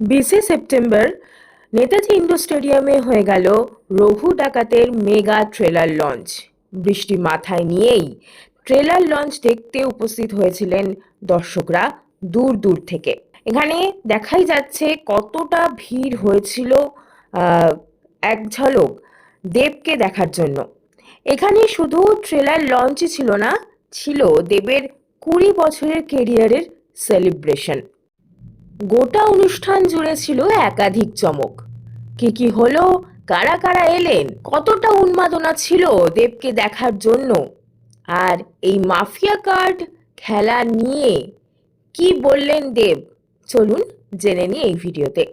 বিশে September Netaji indoor স্টেডিয়ামে হয়ে গেল রঘু ডাকাতের মেগা ট্রেলার লঞ্চ। বৃষ্টি মাথায় নিয়েই ট্রেলার লঞ্চ দেখতে উপস্থিত হয়েছিলেন দর্শকরা দূর দূর থেকে। এখানে দেখাই যাচ্ছে কতটা ভিড় হয়েছিল এক ঝলক দেবকে দেখার জন্য। এখানে শুধু ট্রেলার লঞ্চই ছিল না, ছিল দেবের কুড়ি বছরের কেরিয়ারের সেলিব্রেশন। গোটা অনুষ্ঠান জুড়ে ছিল একাধিক চমক। কি কি হলো, কারা কারা এলেন, কতটা উন্মাদনা ছিল দেবকে দেখার জন্য? আর এই মাফিয়া কার্ড খেলা নিয়ে কি বললেন দেব? চলুন জেনে নিই এই ভিডিওতে।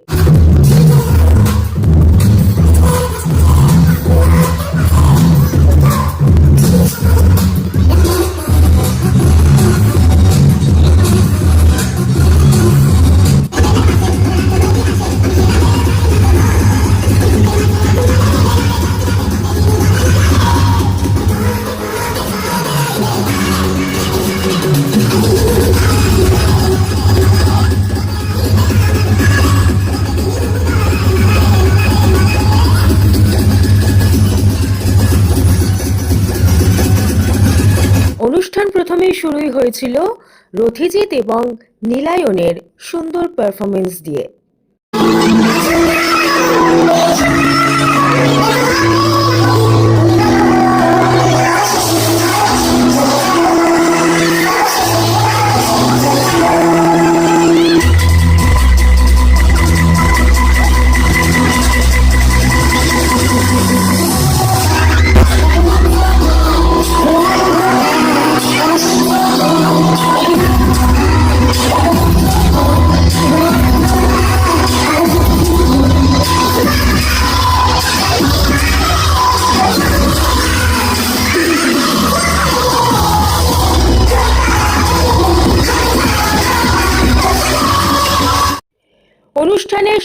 হয়েছিল রথিজিৎ এবং নীলায়নের সুন্দর পারফরমেন্স দিয়ে।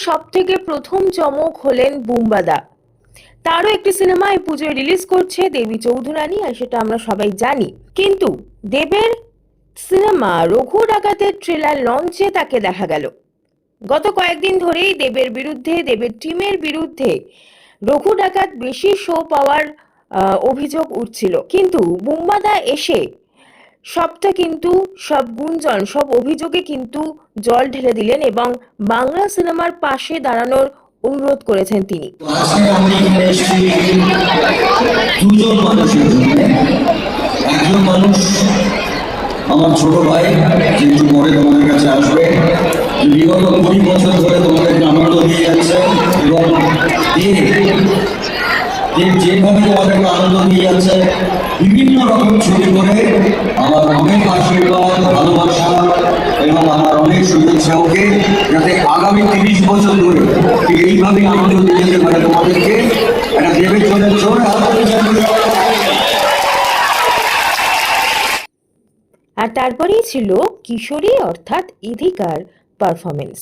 সব থেকে প্রথম চমক হলেন বুম্বাদা। তারও একটি সিনেমা এই পুজোয় রিলিজ করছে দেবী চৌধুরানী, আর সেটা আমরা সবাই জানি। কিন্তু দেবের সিনেমা রঘু ডাকাতের ট্রেলার লঞ্চে তাকে দেখা গেল। গত কয়েকদিন ধরেই দেবের বিরুদ্ধে, দেবের টিমের বিরুদ্ধে রঘু ডাকাত বেশি শো পাওয়ার অভিযোগ উঠছিল। কিন্তু বুম্বাদা এসে সবটা কিন্তু, সব গুঞ্জন, সব অভিযোগে কিন্তু জল ঢেলে দিলেন এবং বাংলা সিনেমার পাশে দাঁড়ানোর অনুরোধ করেছেন তিনি। আমার ছোট ভাই একটু পরে তোমাদের কাছে আসবে বিগত কুড়ি বছর ধরে তোমাদেরকে আনন্দ দিয়ে যাচ্ছে এবং যেভাবে তোমাদেরকে আনন্দ দিয়ে যাচ্ছে, বিভিন্ন রকম করে আমার অনেক আশীর্বাদ, ভালোবাসা এবং আমার অনেক শুভেচ্ছা। ওকে, যাতে আগামী তিরিশ বছর ধরে এইভাবে আনন্দ দিয়ে যেতে পারে তোমাদেরকে। জানিয়ে দাও। আর তারপরেই ছিল কিশোরী অর্থাৎ ইধিকার পারফরমেন্স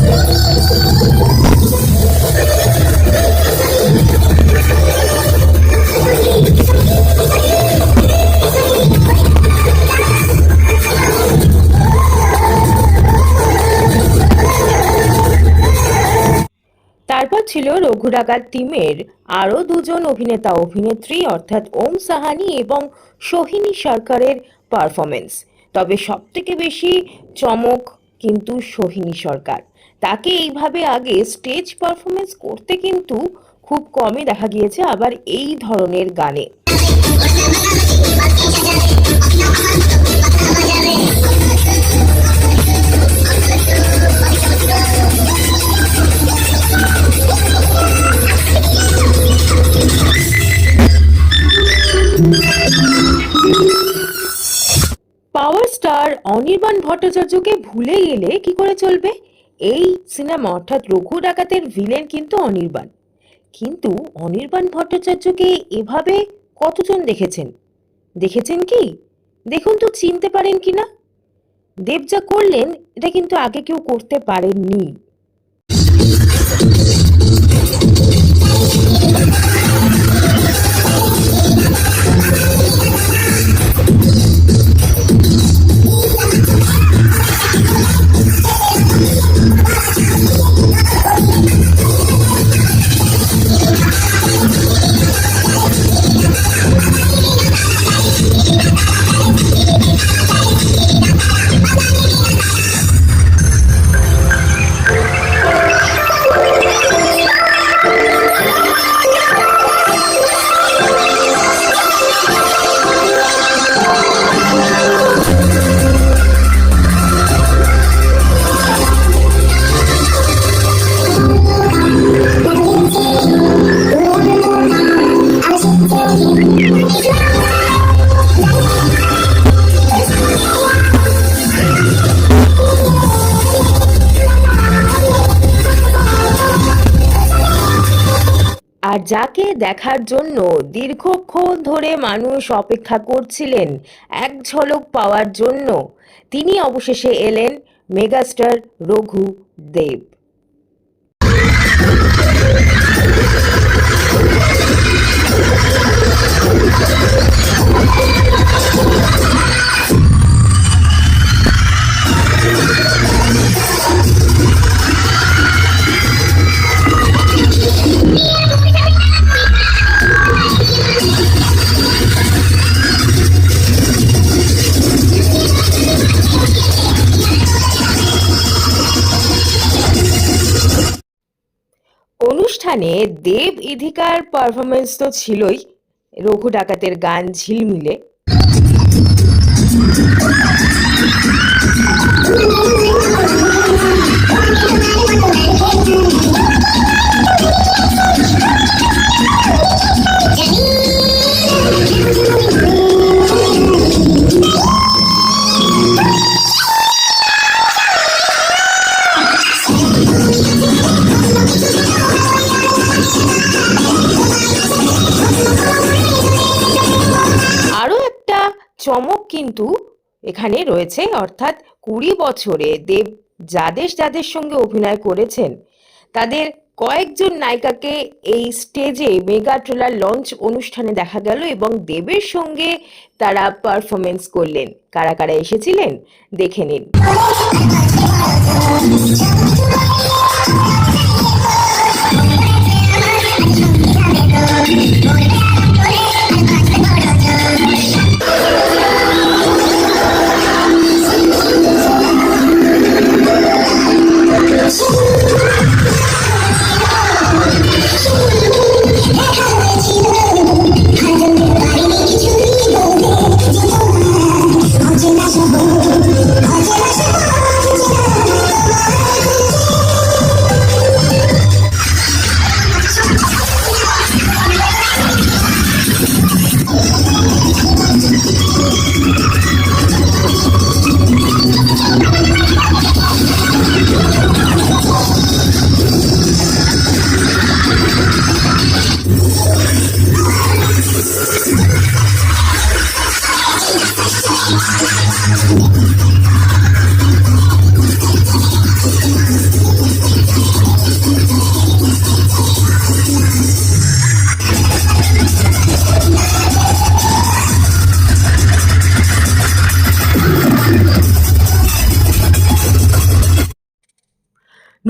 Thank you. ছিল রঘুরাগার টিমের আরও দুজন অভিনেতা অভিনেত্রী অর্থাৎ ওম সাহানি এবং সোহিনী সরকারের পারফরমেন্স তবে সবথেকে বেশি চমক কিন্তু সোহিনী সরকার। তাকে এইভাবে আগে স্টেজ পারফরমেন্স করতে কিন্তু খুব কমই দেখা গিয়েছে আবার এই ধরনের গানে। অনির্বাণ ভট্টাচার্যকে ভুলে গেলে কি করে চলবে? এই সিনেমা অর্থাৎ রঘু ডাকাতের ভিলেন কিন্তু অনির্বাণ। কিন্তু অনির্বাণ ভট্টাচার্যকে এভাবে কতজন দেখেছেন? দেখেছেন কি? দেখুন তো, চিনতে পারেন কি না? দেব যা করলেন, এটা কিন্তু আগে কেউ করতে পারেননি। আর যাকে দেখার জন্য দীর্ঘক্ষণ ধরে মানুষ অপেক্ষা করছিলেন এক ঝলক পাওয়ার জন্য, তিনি অবশেষে এলেন মেগাস্টার রঘু দেব। দেব ইধিকার পারফরমেন্স তো ছিলই। রঘু ডাকাতের গান ঝিলমিলে। কিন্তু এখানে রয়েছে অর্থাৎ কুড়ি বছরে দেব যাদের যাদের সঙ্গে অভিনয় করেছেন। তাদের কয়েকজন নায়িকাকে এই স্টেজে মেগা ট্রেলার লঞ্চ অনুষ্ঠানে দেখা গেল এবং দেবের সঙ্গে তারা পারফরমেন্স করলেন। কারা কারা এসেছিলেন? দেখে নিন।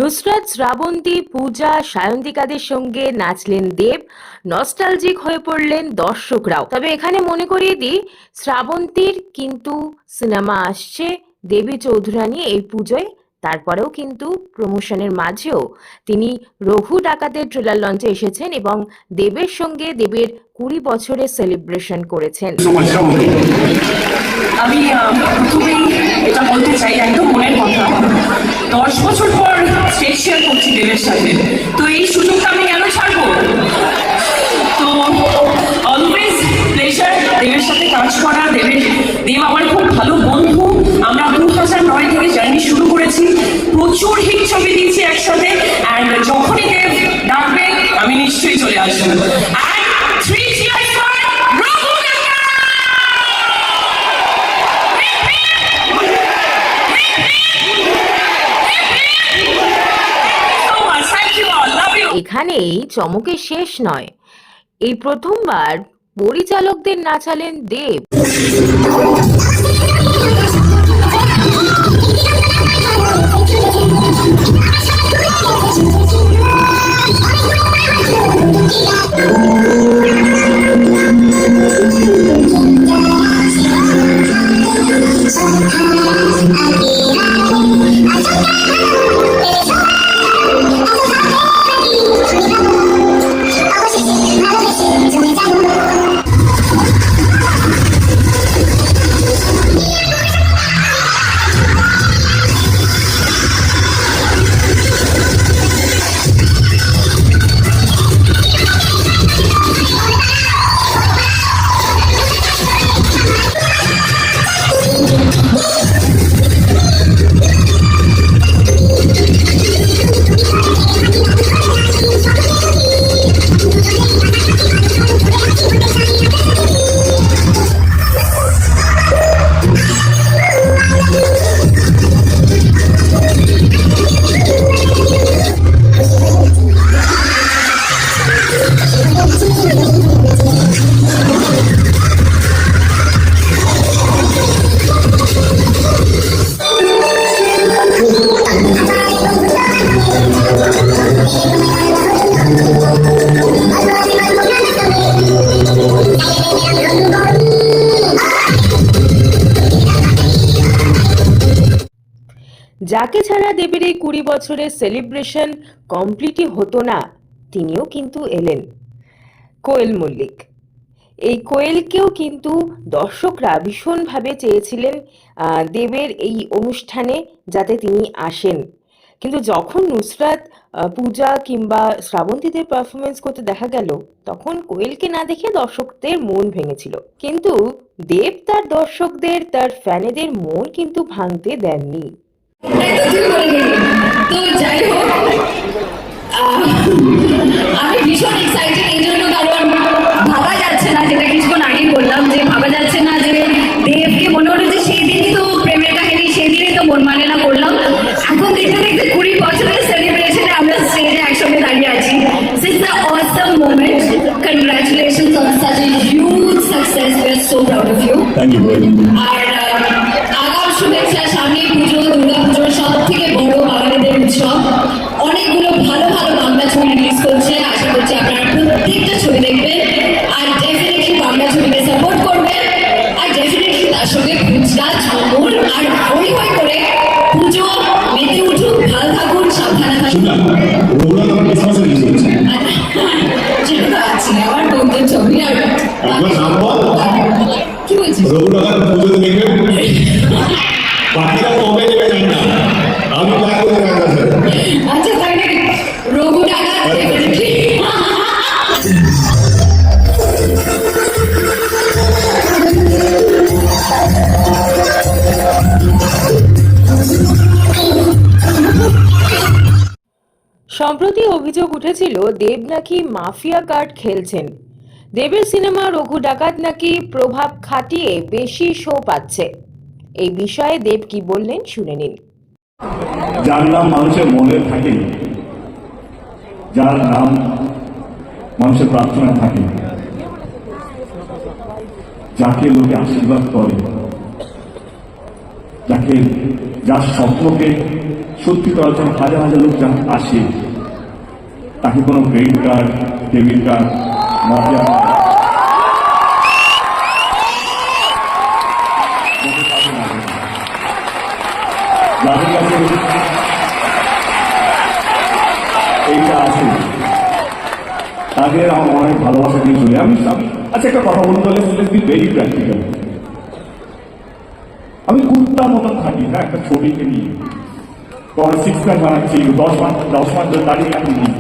নুসরাত, শ্রাবন্তী, পূজা, সায়ন্তিকাদের সঙ্গে নাচলেন দেব। নস্টালজিক হয়ে পড়লেন দর্শকরাও। তবে এখানে মনে করিয়ে দিই, শ্রাবন্তীর কিন্তু সিনেমা আসছে দেবী চৌধুরানী এই পুজোয়। তারপরেও কিন্তু প্রমোশনের মাঝেও তিনি রঘু ডাকাতের ট্রেলার লঞ্চে এসেছেন এবং দেবের সঙ্গে দেবের কুড়ি বছরের সেলিব্রেশন করেছেন। আমি প্রথমেই এটা বলতে চাই, একদম মনের কথা। দশ বছর পর স্টেজ শেয়ার করছি দেবের সাথে। তো এই সুযোগটা আমি কেন ছাড়বো? তো অলওয়েজ প্লেজার দেবের সাথে কাজ করা, দেবের, দেব আমার খুব ভালো বন্ধু। আমরা দু হাজার নয় থেকে জার্নি শুরু করেছি। প্রচুর হিট ছবি দিয়েছি একসাথে। অ্যান্ড যখনই দেব ডাকবে, আমি নিশ্চয়ই চলে আসব। এখানেই চমকে শেষ নয়। এই প্রথমবার পরিচালকদের নাচালেন দেব। দেবের এই কুড়ি বছরের সেলিব্রেশন কমপ্লিটই হতো না, তিনিও কিন্তু এলেন। কোয়েল মল্লিক। এই কোয়েলকেও কিন্তু দর্শকরা ভীষণভাবে চেয়েছিলেন দেবের এই অনুষ্ঠানে যাতে তিনি আসেন। কিন্তু যখন নুসরাত পূজা কিংবা শ্রাবন্তীদের পারফরমেন্স করতে দেখা গেল, তখন কোয়েলকে না দেখে দর্শকদের মন ভেঙেছিল। কিন্তু দেব তার দর্শকদের, তার ফ্যানেদের মন কিন্তু ভাঙতে দেননি। তো যাই হোক আমি ভীষণ এক্সাইটেড এই জন্য প্রত্যেকটা ছবি দেখবেন আর ডেফিনেটলি বাংলা ছবিকে সাপোর্ট করবেন আর ডেফিনেটলি তার সঙ্গে খুচরা ঝামুর আর হই হই করে পুজো মেতে উঠুক ভালো থাকুন সাবধানে থাকুন। আমার বন্ধুর ছবি আর কি বলছিস? সম্প্রতি অভিযোগ উঠেছিল, দেব নাকি মাফিয়া কার্ড খেলছেন। দেবের সিনেমা রঘু ডাকাত নাকি প্রভাব খাটিয়ে বেশি শো পাচ্ছে। এই বিষয়ে দেব কি বললেন শুনে নিন। যার নাম মানুষের মনে থাকে যার নাম মানুষের প্রার্থনা থাকে যাকে লোকে আশীর্বাদ করে, যাকে যার স্বপ্নকে সত্যি করার জন্য হাজার হাজার লোক আসে তাকে কোনো credit card debit card mafia যাদের আছে, তাদের আমার অনেক ভালোবাসা দিয়ে চলে। আমি আচ্ছা একটা কথা বলতে হলে বি ভেরি প্র্যাকটিক্যাল আমি কুত্তার মতন থাকি না একটা ছবিকে নিয়ে। সিক্স প্যাক বানাচ্ছি, দশ মাস দশ মাস ধরে দাঁড়িয়ে আমি নিই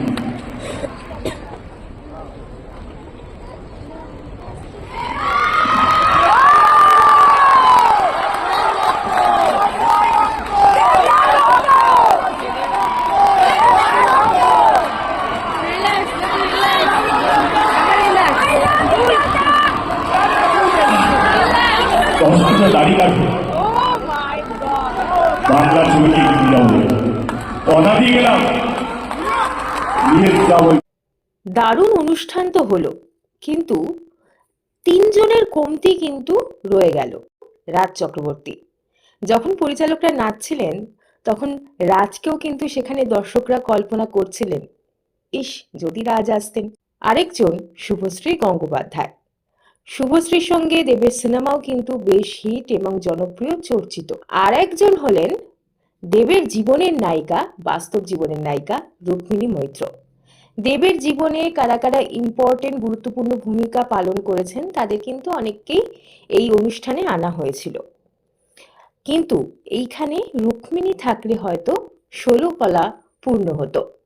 দারুণ অনুষ্ঠান তো হলো, কিন্তু তিনজনের কমতি কিন্তু রয়ে গেল রাজ চক্রবর্তী। যখন পরিচালকরা নাচছিলেন, তখন রাজকেও কিন্তু সেখানে দর্শকরা কল্পনা করছিলেন, ইস, যদি রাজ আসতেন। আরেকজন শুভশ্রী গঙ্গোপাধ্যায়। শুভশ্রীর সঙ্গে দেবের সিনেমাও কিন্তু বেশ হিট এবং জনপ্রিয় চর্চিত। আর একজন হলেন দেবের জীবনের নায়িকা, বাস্তব জীবনের নায়িকা রুক্মিণী মৈত্র। দেবের জীবনে কারা কারা ইম্পর্টেন্ট গুরুত্বপূর্ণ ভূমিকা পালন করেছেন তাদের কিন্তু অনেককেই এই অনুষ্ঠানে আনা হয়েছিল। কিন্তু এইখানে রুক্মিণী থাকলে হয়তো ষোলো কলা পূর্ণ হতো।